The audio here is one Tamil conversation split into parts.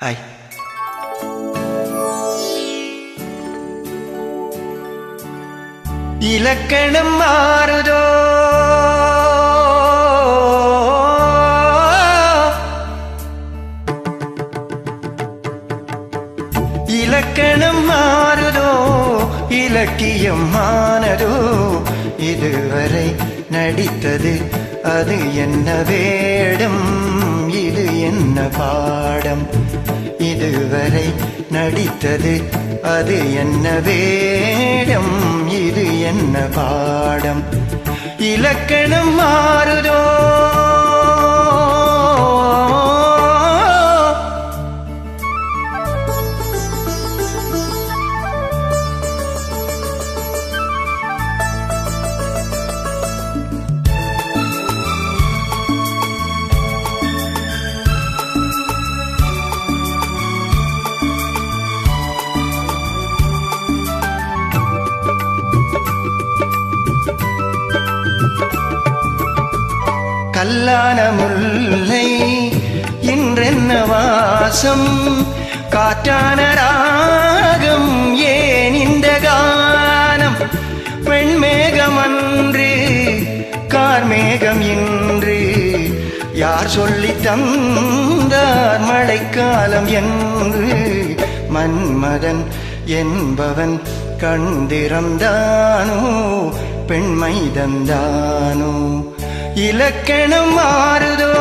ஹாய் இலக்கணம் மாறுதோ? இலக்கணம் மாறுதோ? இலக்கியம் மானதோ? இதுவரை நடித்தது அது என்ன வேடம்? இது என்ன பாடம்? இதுவரை நடித்தது அது என்ன வேடம்? இது என்ன பாடம்? இலக்கணம் மாறுதோ? கல்லான முல்லை இன்றென்ன வாசம்? காற்றான ராகம் ஏன் இந்த கானம்? பெண்மேகம் அன்று கார்மேகம் இன்று யார் சொல்லி தந்தார் மழைக்காலம் என்று? மன்மதன் என்பவன் கண் திறந்தானோ பெண்மை தந்தானோ? இலக்கணம் மாறுதோ?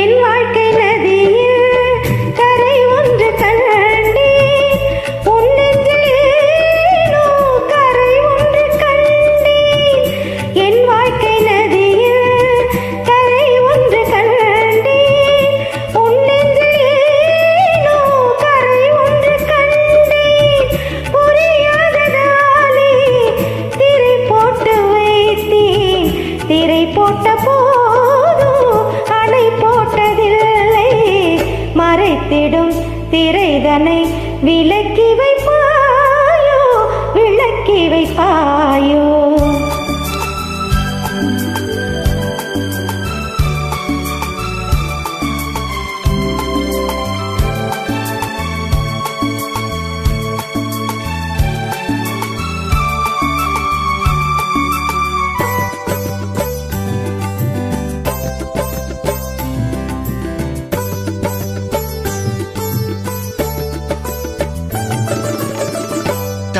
என் வாழ்க்கை நதியில் கரை போட்ட போதும் அணை போட்டதில்லை. மறைத்திடும் திரைதனை விளக்கி வைப்பாயோ? விளக்கி வைப்பாயோ?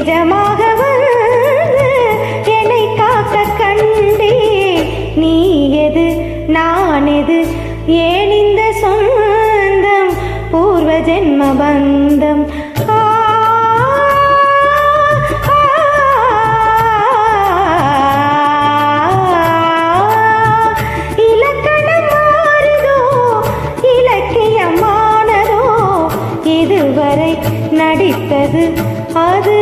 நிஜமாக வந்து என்னை காக்க கண்டே. நீ எது நான் எது? ஏன் இந்த சொந்தம்? பூர்வ ஜென்ம பந்தம். இலக்கணம் இதுவரை நடித்தது அது